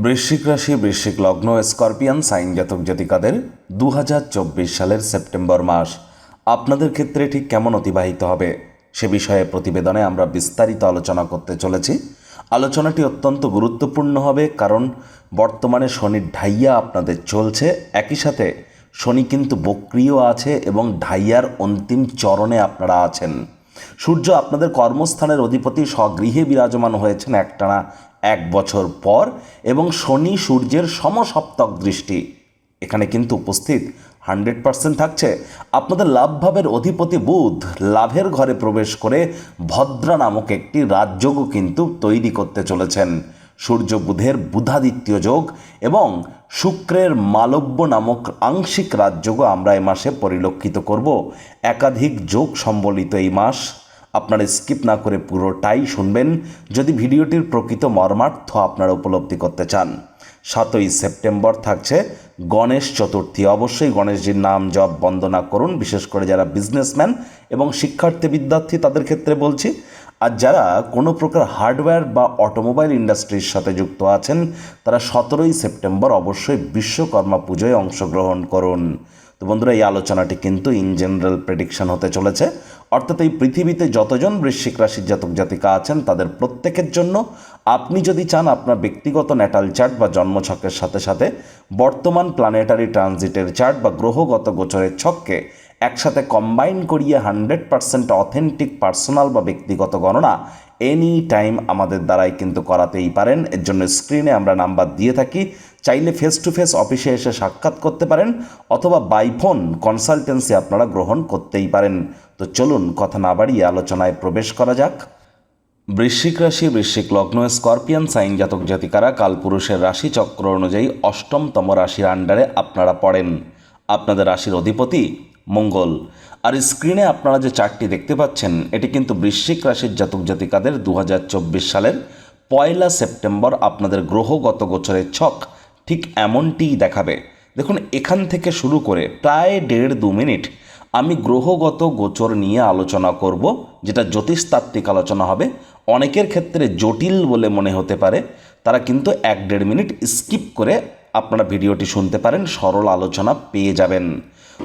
বৃশ্চিক রাশি, বৃশ্চিক লগ্ন, স্করপিয়ান, সাইন জাতক জাতিকাদের দু হাজার চব্বিশ সালের সেপ্টেম্বর মাস। আপনাদের ক্ষেত্রে ঠিক কেমন অতিবাহিত হবে? সে বিষয়ে প্রতিবেদনে আমরা বিস্তারিত আলোচনা করতে চলেছি। আলোচনাটি অত্যন্ত গুরুত্বপূর্ণ হবে কারণ বর্তমানে শনির ঢাইয়া আপনাদের চলছে। একই সাথে শনি কিন্তু বক্রিয় আছে এবং ঢাইয়ার অন্তিম চরণে আপনারা আছেন। সূর্য আপনাদের কর্মস্থানের অধিপতি স্বগৃহে বিরাজমান হয়েছেন একটানা এক বছর পর এবং শনি সূর্যের সমসপ্তক দৃষ্টি। এখানে কিন্তু উপস্থিত হান্ড্রেড পার্সেন্ট থাকছে। আপনাদের লাভভাবের অধিপতি বুধ লাভের ঘরে প্রবেশ করে ভদ্রা নামক একটি রাজযোগও কিন্তু তৈরি করতে চলেছেন। সূর্য বুধের বুধাদিত্য যোগ এবং শুক্রের মালব্য নামক আংশিক রাজযোগও আমরা এ মাসে পরিলক্ষিত করব। একাধিক যোগ সম্বলিত এই মাস আপনারা স্কিপ না করে পুরোটাই শুনবেন যদি ভিডিওটির প্রকৃত মর্মার্থ আপনারা উপলব্ধি করতে চান। সাতই সেপ্টেম্বর থাকছে গণেশ চতুর্থী। অবশ্যই গণেশজির নাম জপ বন্দনা করুন, বিশেষ করে যারা বিজনেসম্যান এবং শিক্ষার্থী বিদ্যার্থী তাদের ক্ষেত্রে বলছি। আর যারা কোনো প্রকার হার্ডওয়্যার বা অটোমোবাইল ইন্ডাস্ট্রির সাথে যুক্ত আছেন, তারা সতেরোই সেপ্টেম্বর অবশ্যই বিশ্বকর্মা পুজোয় অংশগ্রহণ করুন। তো বন্ধুরা, এই আলোচনাটি কিন্তু ইন জেনারেল প্রেডিকশন হতে চলেছে। অর্থাৎ এই পৃথিবীতে যতজন বৃশ্চিক রাশির জাতক জাতিকা আছেন, তাদের প্রত্যেকের জন্য আপনি যদি চান আপনার ব্যক্তিগত ন্যাটাল চার্ট বা জন্মছকের সাথে সাথে বর্তমান প্ল্যানেটারি ট্রানজিটের চার্ট বা গ্রহগত গোচরের ছককে একসাথে কম্বাইন করিয়ে হান্ড্রেড পার্সেন্ট অথেন্টিক পার্সোনাল বা ব্যক্তিগত গণনা এনি টাইম আমাদের দ্বারাই কিন্তু করাতেই পারেন। এর জন্য স্ক্রিনে আমরা নাম্বার দিয়ে থাকি। চাইলে ফেস টু ফেস অফিসে এসে সাক্ষাৎ করতে পারেন অথবা বাই ফোন কনসালটেন্সি আপনারা গ্রহণ করতেই পারেন। তো চলুন কথা না বাড়িয়ে আলোচনায় প্রবেশ করা যাক। বৃশ্চিক রাশি, বৃশ্চিক লগ্ন স্করপিয়ান সাইন জাতক জাতিকারা কালপুরুষের রাশি চক্র অনুযায়ী অষ্টমতম রাশির আন্ডারে আপনারা পড়েন। আপনাদের রাশির অধিপতি মঙ্গল। আর স্ক্রিনে আপনারা যে চারটি দেখতে পাচ্ছেন, এটি কিন্তু বৃশ্চিক রাশির জাতক জাতিকাদের দু হাজার চব্বিশ সালের পয়লা সেপ্টেম্বর আপনাদের গ্রহগত গোচরের ছক। ঠিক এমনটিই দেখাবে। দেখুন, এখান থেকে শুরু করে প্রায় দেড় দু মিনিট আমি গ্রহগত গোচর নিয়ে আলোচনা করব, যেটা জ্যোতিষতাত্ত্বিক আলোচনা হবে। অনেকের ক্ষেত্রে জটিল বলে মনে হতে পারে, তারা কিন্তু এক দেড় মিনিট স্কিপ করে আপনারা ভিডিওটি শুনতে পারেন, সরল আলোচনা পেয়ে যাবেন।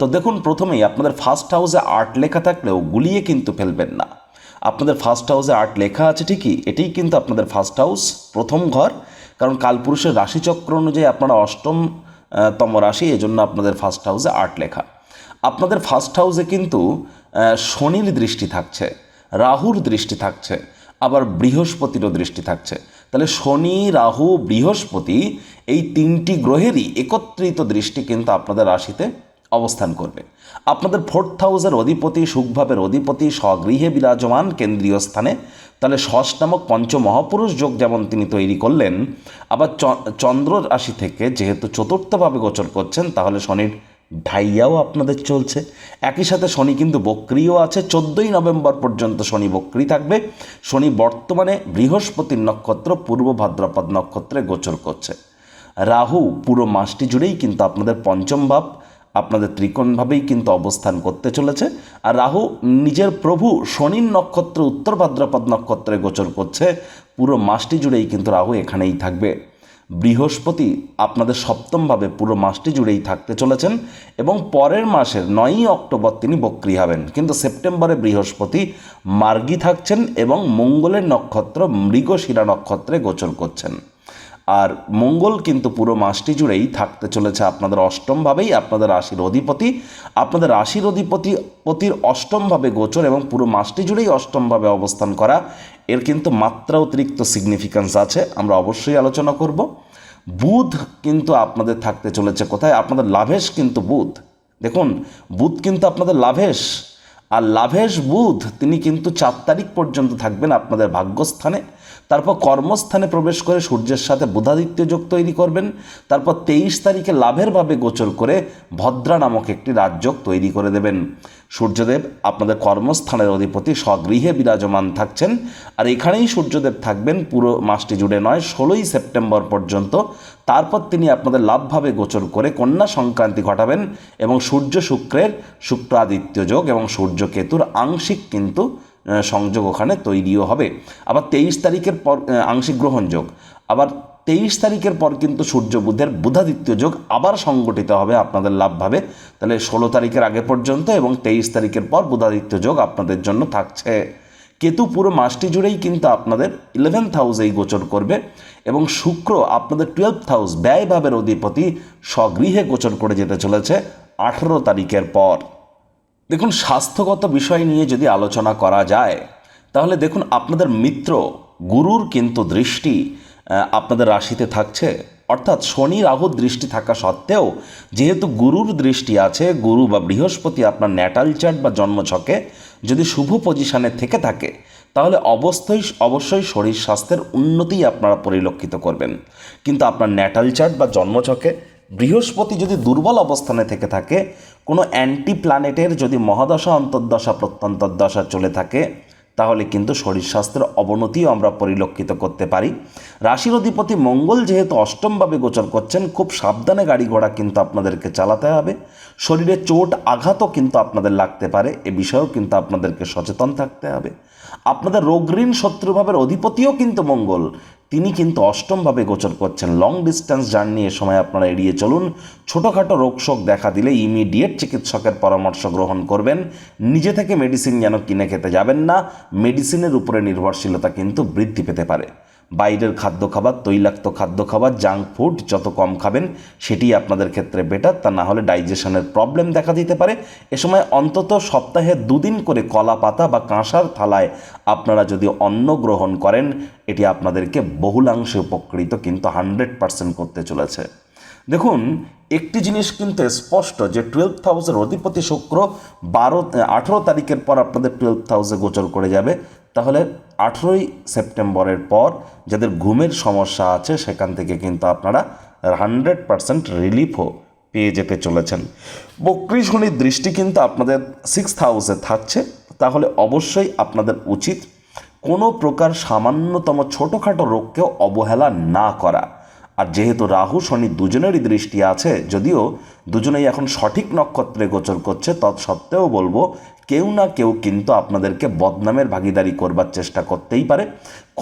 তো দেখুন, প্রথমেই আপনাদের ফার্স্ট হাউসে আর্ট লেখা থাকলেও গুলিয়ে কিন্তু ফেলবেন না। আপনাদের ফার্স্ট হাউসে আর্ট লেখা আছে ঠিকই, এটিই কিন্তু আপনাদের ফার্স্ট হাউস প্রথম ঘর। কারণ কালপুরুষের রাশিচক্র অনুযায়ী আপনারা অষ্টম তম রাশি এই জন্য আপনাদের ফার্স্ট হাউসে আর্ট লেখা। আপনাদের ফার্স্ট হাউসে কিন্তু শনির দৃষ্টি থাকছে, রাহুর দৃষ্টি থাকছে, আবার বৃহস্পতিরও দৃষ্টি থাকছে। তাহলে শনি, রাহু, বৃহস্পতি এই তিনটি গ্রহেরই একত্রিত দৃষ্টি কিন্তু আপনাদের রাশিতে অবস্থান করবে। আপনাদের ফোর্থ হাউসের অধিপতি সুখভাবের অধিপতি স্বগৃহে বিরাজমান কেন্দ্রীয় স্থানে, তাহলে ষষ্ঠ নামক পঞ্চমহাপুরুষ যোগ যেমন তিনি তৈরি করলেন, আবার চন্দ্র রাশি থেকে যেহেতু চতুর্থভাবে গোচর করছেন, তাহলে শনির ঢাইয়াও আপনাদের চলছে। একই সাথে শনি কিন্তু বক্রিও আছে, চোদ্দোই নভেম্বর পর্যন্ত শনি বক্রি থাকবে। শনি বর্তমানে বৃহস্পতির নক্ষত্র, পূর্ব ভাদ্রপদ নক্ষত্রে গোচর করছে। রাহু পুরো মাসটি জুড়েই কিন্তু আপনাদের পঞ্চম ভাব আপনাদের ত্রিকোণভাবেই কিন্তু অবস্থান করতে চলেছে। আর রাহু নিজের প্রভু শনির নক্ষত্র, উত্তর ভাদ্রপদ নক্ষত্রে গোচর করছে। পুরো মাসটি জুড়েই কিন্তু রাহু এখানেই থাকবে। বৃহস্পতি আপনাদের সপ্তমভাবে পুরো মাসটি জুড়েই থাকতে চলেছেন এবং পরের মাসের নয়ই অক্টোবর তিনি বক্রি হবেন। কিন্তু সেপ্টেম্বরে বৃহস্পতি মার্গী থাকছেন এবং মঙ্গলের নক্ষত্র মৃগশিরা নক্ষত্রে গোচর করছেন। আর মঙ্গল কিন্তু পুরো মাসটি জুড়েই থাকতে চলেছে আপনাদের অষ্টমভাবেই, আপনাদের রাশির অধিপতি। আপনাদের রাশির অধিপতি পতির অষ্টমভাবে গোচর এবং পুরো মাসটি জুড়েই অষ্টমভাবে অবস্থান করা। এর কিন্তু মাত্রা অতিরিক্ত সিগনিফিক্যান্স আছে, আমরা অবশ্যই আলোচনা করব। বুধ কিন্তু আপনাদের থাকতে চলেছে কোথায়? আপনাদের লাভেশ কিন্তু বুধ। দেখুন, বুধ কিন্তু আপনাদের লাভেশ। আর লাভেশ বুধ, তিনি কিন্তু চার তারিখ পর্যন্ত থাকবেন আপনাদের ভাগ্যস্থানে। তারপর কর্মস্থানে প্রবেশ করে সূর্যের সাথে বুধাদিত্য যোগ তৈরি করবেন। তারপর তেইশ তারিখে লাভের ভাবে গোচর করে ভদ্রা নামক একটি রাজযোগ তৈরি করে দেবেন। সূর্যদেব আপনাদের কর্মস্থানের অধিপতি স্বগৃহে বিরাজমান থাকছেন। আর এখানেই সূর্যদেব থাকবেন পুরো মাসটি জুড়ে নয়, ষোলোই সেপ্টেম্বর পর্যন্ত। তারপর তিনি আপনাদের লাভভাবে গোচর করে কন্যা সংক্রান্তি ঘটাবেন এবং সূর্য শুক্রের শুক্রাদিত্য যোগ এবং সূর্য কেতুর আংশিক কিন্তু সংযোগ ওখানে তৈরিও হবে। আবার তেইশ তারিখের পর আংশিক গ্রহণ যোগ। আবার তেইশ তারিখের পর কিন্তু সূর্য বুধের বুধাদিত্য যোগ আবার সংগঠিত হবে আপনাদের লাভভাবে। তাহলে ষোলো তারিখের আগে পর্যন্ত এবং তেইশ তারিখের পর বুধাদিত্য যোগ আপনাদের জন্য থাকছে। কেতু পুরো মাসটি জুড়েই কিন্তু আপনাদের ইলেভেন্থ হাউসেই গোচর করবে এবং শুক্র আপনাদের টুয়েলভ হাউস ব্যয়ভাবের অধিপতি স্বগৃহে গোচর করে যেতে চলেছে আঠেরো তারিখের পর। দেখুন, স্বাস্থ্যগত বিষয় নিয়ে যদি আলোচনা করা যায়, তাহলে দেখুন, আপনাদের মিত্র, গুরুর কিন্তু দৃষ্টি আপনাদের রাশিতে থাকছে। অর্থাৎ শনি রাহুর দৃষ্টি থাকা সত্ত্বেও, যেহেতু গুরুর দৃষ্টি আছে, গুরু বা বৃহস্পতি আপনার ন্যাটাল চার্ট বা জন্মছকে যদি শুভ পজিশনে থেকে থাকে, তাহলে অবশ্যই অবশ্যই শরীর স্বাস্থ্যের উন্নতি আপনারা পরিলক্ষিত করবেন। কিন্তু আপনার ন্যাটাল চার্ট বা জন্মছকে বৃহস্পতি যদি দুর্বল অবস্থানে থেকে থাকে, কোনো অ্যান্টি প্ল্যানেটের যদি মহাদশা, অন্তর্দশা প্রত্যন্তর্দশা চলে থাকে, তাহলে কিন্তু শরীর স্বাস্থ্যের অবনতিও আমরা পরিলক্ষিত করতে পারি। রাশির অধিপতি মঙ্গল যেহেতু অষ্টমভাবে গোচর করছেন, খুব সাবধানে গাড়ি ঘোড়া কিন্তু আপনাদেরকে চালাতে হবে। শরীরে চোট, আঘাতও কিন্তু আপনাদের লাগতে পারে, এ বিষয়েও কিন্তু আপনাদেরকে সচেতন থাকতে হবে। আপনাদের রোগঋণ শত্রুভাবের অধিপতিও কিন্তু মঙ্গল। তিনি কিন্তু অষ্টমভাবে গোচর করছেন। লং ডিস্টেন্স জার্নি এ সময় আপনারা এড়িয়ে চলুন। ছোটোখাটো রোগশোক দেখা দিলে ইমিডিয়েট চিকিৎসকের পরামর্শ গ্রহণ করবেন। নিজে থেকে মেডিসিন যেন কিনে খেতে যাবেন না মেডিসিনের উপরে নির্ভরশীলতা কিন্তু বৃদ্ধি পেতে পারে। বাইরের খাদ্য খাবার তৈলাক্ত খাদ্য খাবার জাঙ্ক ফুড যত কম খাবেন, সেটি আপনাদের ক্ষেত্রে বেটার তা না হলে ডাইজেশনের প্রবলেম দেখা দিতে পারে। এ সময় অন্তত সপ্তাহে দুদিন করে কলা পাতা বা কাঁসার থালায় আপনারা যদি অন্ন গ্রহণ করেন, এটি আপনাদেরকে বহুলাংশে উপকৃত, কিন্তু হান্ড্রেড পার্সেন্ট করতে চলেছে। দেখুন, একটি জিনিস কিন্তু স্পষ্ট যে টুয়েলভ হাউসের অধিপতি শুক্র বারো, আঠেরো তারিখের পর আপনাদের টুয়েলভ হাউসে গোচর করে যাবে। তাহলে আঠেরোই সেপ্টেম্বরের পর যাদের ঘুমের সমস্যা আছে সেখান থেকে কিন্তু আপনারা হান্ড্রেড পারসেন্ট রিলিফও পেয়ে যেতে চলেছেন। বক্রি শনির দৃষ্টি কিন্তু আপনাদের সিক্স হাউসে থাকছে। তাহলে অবশ্যই আপনাদের উচিত কোনো প্রকার সামান্যতম ছোটোখাটো রোগকেও অবহেলা না করা। আর যেহেতু রাহু, শনি দুজনেরই দৃষ্টি আছে, যদিও দুজনেই এখন সঠিক নক্ষত্রে গোচর করছে, তৎসত্ত্বেও বলব, কেউ না কেউ কিন্তু আপনাদেরকে বদনামের ভাগিদারি করবার চেষ্টা করতেই পারে।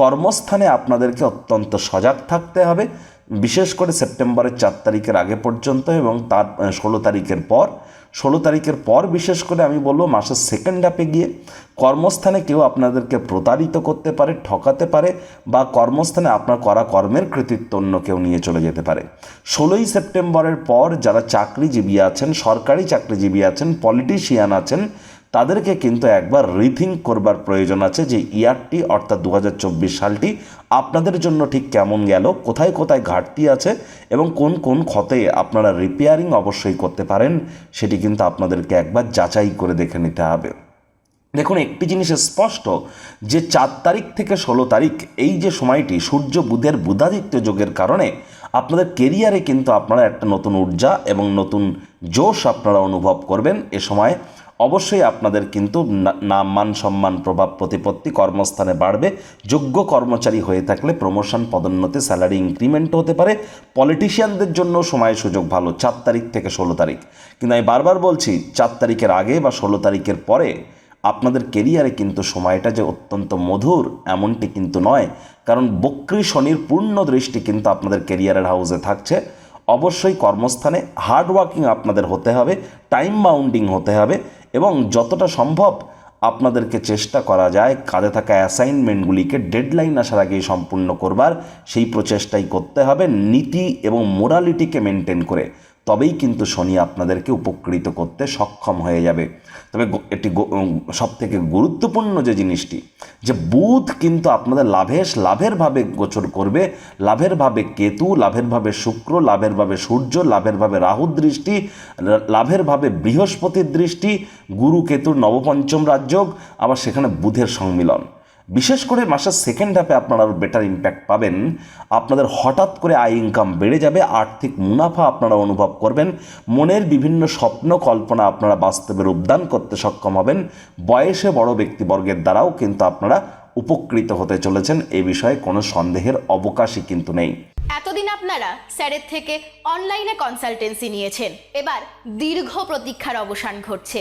কর্মস্থানে আপনাদেরকে অত্যন্ত সজাগ থাকতে হবে। বিশেষ করে সেপ্টেম্বরের চার তারিখের আগে পর্যন্ত এবং তার ষোলো তারিখের পর। ষোলো তারিখের পর বিশেষ করে আমি বলব মাসের সেকেন্ড হাফে গিয়ে কর্মস্থানে কেউ আপনাদেরকে প্রতারিত করতে পারে, ঠকাতে পারে বা কর্মস্থানে আপনার করা কর্মের কৃতিত্ব অন্য কেউ নিয়ে চলে যেতে পারে। ষোলোই সেপ্টেম্বরের পর যারা চাকরিজীবী আছেন, সরকারি চাকরিজীবী আছেন পলিটিশিয়ান আছেন তাদেরকে কিন্তু একবার রিথিঙ্ক করবার প্রয়োজন আছে যে ইয়ারটি অর্থাৎ দু হাজার চব্বিশ সালটি আপনাদের জন্য ঠিক কেমন গেল, কোথায় কোথায় ঘাটতি আছে এবং কোন কোন ক্ষতে আপনারা রিপেয়ারিং অবশ্যই করতে পারেন, সেটি কিন্তু আপনাদেরকে একবার যাচাই করে দেখে নিতে হবে। দেখুন, একটি জিনিস স্পষ্ট, যে চার তারিখ থেকে ষোলো তারিখ, এই যে সময়টি সূর্য বুধের বুধাদিত্য যোগের কারণে আপনাদের কেরিয়ারে কিন্তু আপনারা একটা নতুন ঊর্জা এবং নতুন জোশ আপনারা অনুভব করবেন। এ সময় অবশ্যই আপনাদের কিন্তু নাম মান সম্মান, প্রভাব, প্রতিপত্তি কর্মস্থানে বাড়বে। যোগ্য কর্মচারী হয়ে থাকলে প্রমোশন পদোন্নতি স্যালারি ইনক্রিমেন্ট হতে পারে। পলিটিশিয়ানদের জন্য সময় সুযোগ ভালো, চার তারিখ থেকে ষোলো তারিখ। কিন্তু আমি বারবার বলছি, চার তারিখের আগে বা ষোলো তারিখের পরে আপনাদের কেরিয়ারে কিন্তু সময়টা যে অত্যন্ত মধুর, এমনটি কিন্তু নয়। কারণ বক্রী শনির পূর্ণ দৃষ্টি কিন্তু আপনাদের কেরিয়ারের হাউসে থাকছে। অবশ্যই কর্মস্থানে হার্ড ওয়ার্কিং আপনাদের হতে হবে টাইম বাউন্ডিং হতে হবে। এবং যতটা সম্ভব আপনাদেরকে চেষ্টা করা যায় কাঁধে থাকা অ্যাসাইনমেন্টগুলিকে ডেডলাইন আসার আগেই সম্পূর্ণ করবার। সেই প্রচেষ্টাই করতে হবে। নীতি এবং মোরালিটিকে মেনটেন করে তবেই কিন্তু শনি আপনাদেরকে উপকৃত করতে সক্ষম হয়ে যাবে। তবে এটি সব থেকে গুরুত্বপূর্ণ যে জিনিসটি, যে বুধ কিন্তু আপনাদের লাভেশ লাভের ভাবে গোচর করবে। লাভের ভাবে কেতু, লাভের ভাবে শুক্র, লাভের ভাবে সূর্য, লাভের ভাবে রাহুর দৃষ্টি, লা- লাভের ভাবে বৃহস্পতির দৃষ্টি, গুরু কেতুর নবপঞ্চম রাজযোগ, আবার সেখানে বুধের সংমিলন। বিশেষ করে মাসের সেকেন্ড হাফে আপনারা আরও বেটার ইম্প্যাক্ট পাবেন। আপনাদের হঠাৎ করে আয় ইনকাম বেড়ে যাবে, আর্থিক মুনাফা আপনারা অনুভব করবেন। মনের বিভিন্ন স্বপ্ন কল্পনা আপনারা বাস্তবে রূপদান করতে সক্ষম হবেন। বয়সে বড় ব্যক্তিবর্গের দ্বারাও কিন্তু আপনারা উপকৃত হতে চলেছেন। এ বিষয়ে কোনো সন্দেহের অবকাশই কিন্তু নেই। এতদিন আপনারা স্যারের থেকে অনলাইনে কনসালটেন্সি নিয়েছেন। এবার দীর্ঘ প্রতীক্ষার অবসান ঘটছে।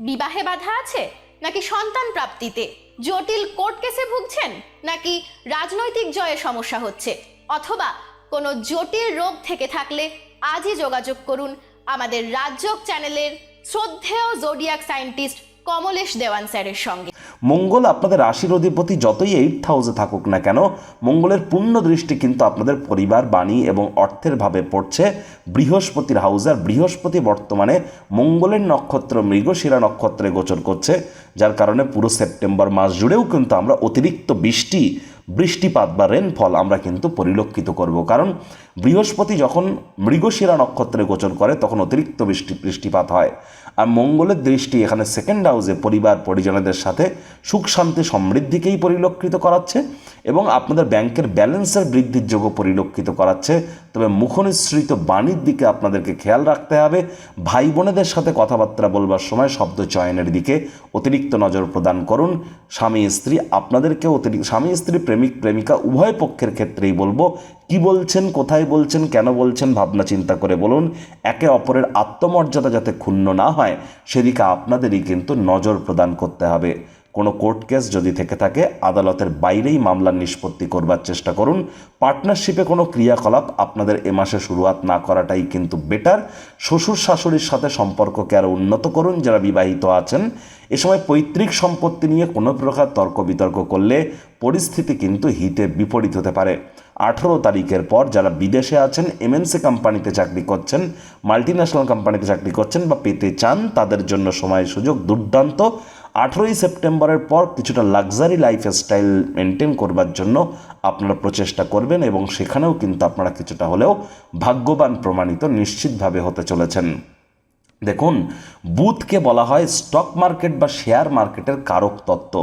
বিবাহে বাধা আছে? নাকি সন্তান প্রাপ্তিতে? জটিল কোর্ট কেসে ভুগছেন? নাকি রাজনৈতিক জয়ে সমস্যা হচ্ছে? অথবা কোনো জটিল রোগ থেকে থাকলে আজই যোগাযোগ করুন আমাদের রাজ্যক চ্যানেলের শ্রদ্ধেয় জোডিয়াক সায়েন্টিস্ট কমলেশ দেওয়ান স্যারের সঙ্গে। মঙ্গল আপনাদের রাশির অধিপতি যতই এইট হাউসে থাকুক না কেন, মঙ্গলের পূর্ণ দৃষ্টি কিন্তু আপনাদের পরিবার, বাণী এবং অর্থের ভাবে পড়ছে। বৃহস্পতির হাউস আর বৃহস্পতি বর্তমানে মঙ্গলের নক্ষত্র মৃগশিরা নক্ষত্রে গোচর করছে, যার কারণে পুরো সেপ্টেম্বর মাস জুড়েও কিন্তু আমরা অতিরিক্ত বৃষ্টি বৃষ্টিপাত বা রেনফল আমরা কিন্তু পরিলক্ষিত করব। কারণ বৃহস্পতি যখন মৃগশিরা নক্ষত্রে গোচর করে, তখন অতিরিক্ত বৃষ্টি, বৃষ্টিপাত হয়। আর মঙ্গলের দৃষ্টি এখানে সেকেন্ড হাউসে পরিবার, পরিজনদের সাথে সুখ, শান্তি, সমৃদ্ধিকেই পরিলক্ষিত করাচ্ছে এবং আপনাদের ব্যাংকের ব্যালেন্সের বৃদ্ধির যোগও পরিলক্ষিত করাচ্ছে। তবে মুখনিসৃত বাণীর দিকে আপনাদেরকে খেয়াল রাখতে হবে। ভাই বোনেদের সাথে কথাবার্তা বলবার সময় শব্দ চয়নের দিকে অতিরিক্ত নজর প্রদান করুন। স্বামী, স্ত্রী আপনাদেরকে অতিরিক্ত, স্বামী, স্ত্রী প্রেমিক, প্রেমিকা, উভয় পক্ষের ক্ষেত্রেই বলব, কি বলছেন, কোথায় বলছেন, কেন বলছেন, ভাবনা চিন্তা করে বলুন, একে অপরের আত্মমর্যাদা যাতে ক্ষুণ্ণ না হয়, সেদিকে আপনাদেরই কিন্তু নজর প্রদান করতে হবে। কোনো কোর্ট কেস যদি থেকে থাকে, আদালতের বাইরেই মামলার নিষ্পত্তি করবার চেষ্টা করুন। পার্টনারশিপে কোনো ক্রিয়াকলাপ আপনাদের এ মাসে শুরুয়াত না করাটাই কিন্তু বেটার। শ্বশুর শাশুড়ির সাথে সম্পর্ককে আরও উন্নত করুন যারা বিবাহিত আছেন। এ সময় পৈতৃক সম্পত্তি নিয়ে কোনো প্রকার তর্ক বিতর্ক করলে পরিস্থিতি কিন্তু হিতে বিপরীত হতে পারে। আঠেরো তারিখের পর যারা বিদেশে আছেন এমএনসি কোম্পানিতে চাকরি করছেন, মাল্টিন্যাশনাল কোম্পানিতে চাকরি করছেন বা পেতে চান, তাদের জন্য সময় সুযোগ দুর্দান্ত। আঠেরোই সেপ্টেম্বরের পর কিছুটা লাক্সারি লাইফস্টাইল মেনটেন করবার জন্য আপনারা প্রচেষ্টা করবেন এবং সেখানেও কিন্তু আপনারা কিছুটা হলেও ভাগ্যবান প্রমাণিত নিশ্চিতভাবে হতে চলেছেন। দেখুন, বুথকে বলা হয় স্টক মার্কেট বা শেয়ার মার্কেটের কারক তত্ত্ব।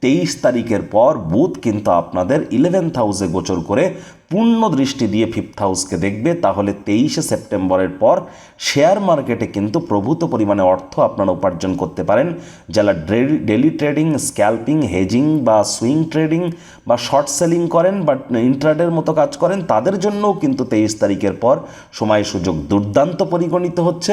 তেইশ তারিখের পর বুথ কিন্তু আপনাদের ইলেভেন্থ হাউসে গোচর করে পূর্ণ দৃষ্টি দিয়ে ফিফথ হাউসকে দেখবে, তাহলে তেইশে সেপ্টেম্বরের পর শেয়ার মার্কেটে কিন্তু প্রভূত পরিমাণে অর্থ আপনারা উপার্জন করতে পারেন। যারা ডেলি ট্রেডিং স্ক্যাল্পিং হেজিং বা সুইং ট্রেডিং বা শর্ট সেলিং করেন বা ইন্ট্রাডের মতো কাজ করেন, তাদের জন্যও কিন্তু তেইশ তারিখের পর সময় সুযোগ দুর্দান্ত পরিগণিত হচ্ছে।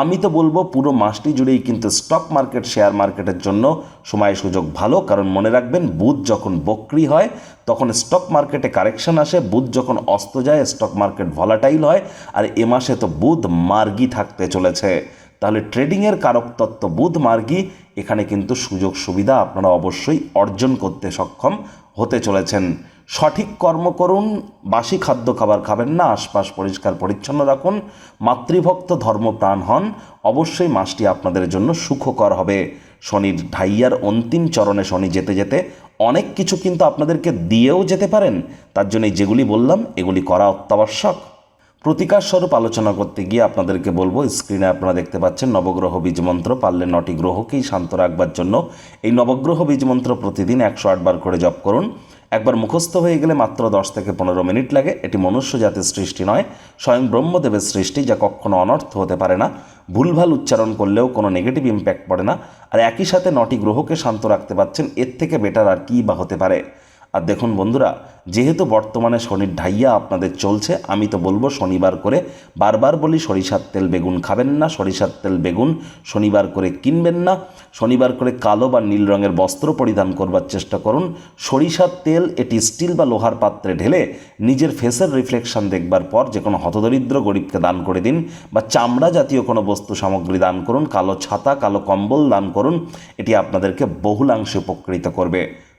আমি তো বলব, পুরো মাসটি জুড়েই কিন্তু স্টক মার্কেট শেয়ার মার্কেটের জন্য সময় সুযোগ ভালো, কারণ মনে রাখবেন, বুধ যখন বক্রি হয়, তখন স্টক মার্কেটে কারেকশন আসে বুধ যখন অস্ত যায় স্টক মার্কেট ভলাটাইল হয়, আর এ মাসে তো বুধ মার্গি থাকতে চলেছে। তাহলে ট্রেডিংয়ের কারক তত্ত্ব বুধ মার্গি, এখানে কিন্তু সুযোগ সুবিধা আপনারা অবশ্যই অর্জন করতে সক্ষম হতে চলেছেন। সঠিক কর্ম করুন, বাসি খাদ্য খাবার খাবেন না, আশপাশ পরিষ্কার পরিচ্ছন্ন রাখুন, মাতৃভক্ত ধর্মপ্রাণ হন, অবশ্যই মাসটি আপনাদের জন্য সুখকর হবে। শনির ঢাইয়ার অন্তিম চরণে শনি যেতে যেতে অনেক কিছু কিন্তু আপনাদেরকে দিয়েও যেতে পারেন। তার জন্য যেগুলি বললাম, এগুলি করা অত্যাবশ্যক। প্রতিকার স্বরূপ আলোচনা করতে গিয়ে আপনাদেরকে বলব, স্ক্রিনে আপনারা দেখতে পাচ্ছেন নবগ্রহ বীজমন্ত্র, পারলে নটি গ্রহকেই শান্ত রাখবার জন্য। এই নবগ্রহ বীজমন্ত্র প্রতিদিন একশো আটবার করে জপ করুন। একবার মুখস্থ হয়ে গেলে মাত্র দশ থেকে পনেরো মিনিট লাগে। এটি মনুষ্য জাতির সৃষ্টি নয়, স্বয়ং ব্রহ্মদেবের সৃষ্টি, যা কখনো অনর্থ হতে পারে না। ভুলভাল উচ্চারণ করলেও কোনো নেগেটিভ ইম্প্যাক্ট পড়ে না। আর একই সাথে নটি গ্রহকে শান্ত রাখতে পারছেন, এর থেকে বেটার আর কী বা হতে পারে? আর দেখুন বন্ধুরা, যেহেতু বর্তমানে শনির ঢাইয়া আপনাদের চলছে, আমি তো বলব শনিবার করে বারবার বলি সরিষার তেল বেগুন খাবেন না, সরিষার তেল বেগুন শনিবার করে কিনবেন না, শনিবার করে কালো বা নীল রঙের বস্ত্র পরিধান করবার চেষ্টা করুন, সরিষার তেল এটি স্টিল বা লোহার পাত্রে ঢেলে নিজের ফেসের রিফ্লেকশন দেখবার পর যে কোনো হতদরিদ্র গরিবকে দান করে দিন বা চামড়া জাতীয় কোনো বস্তু সামগ্রী দান করুন, কালো ছাতা, কালো কম্বল দান করুন, এটি আপনাদেরকে বহুলাংশে উপকৃত করবে।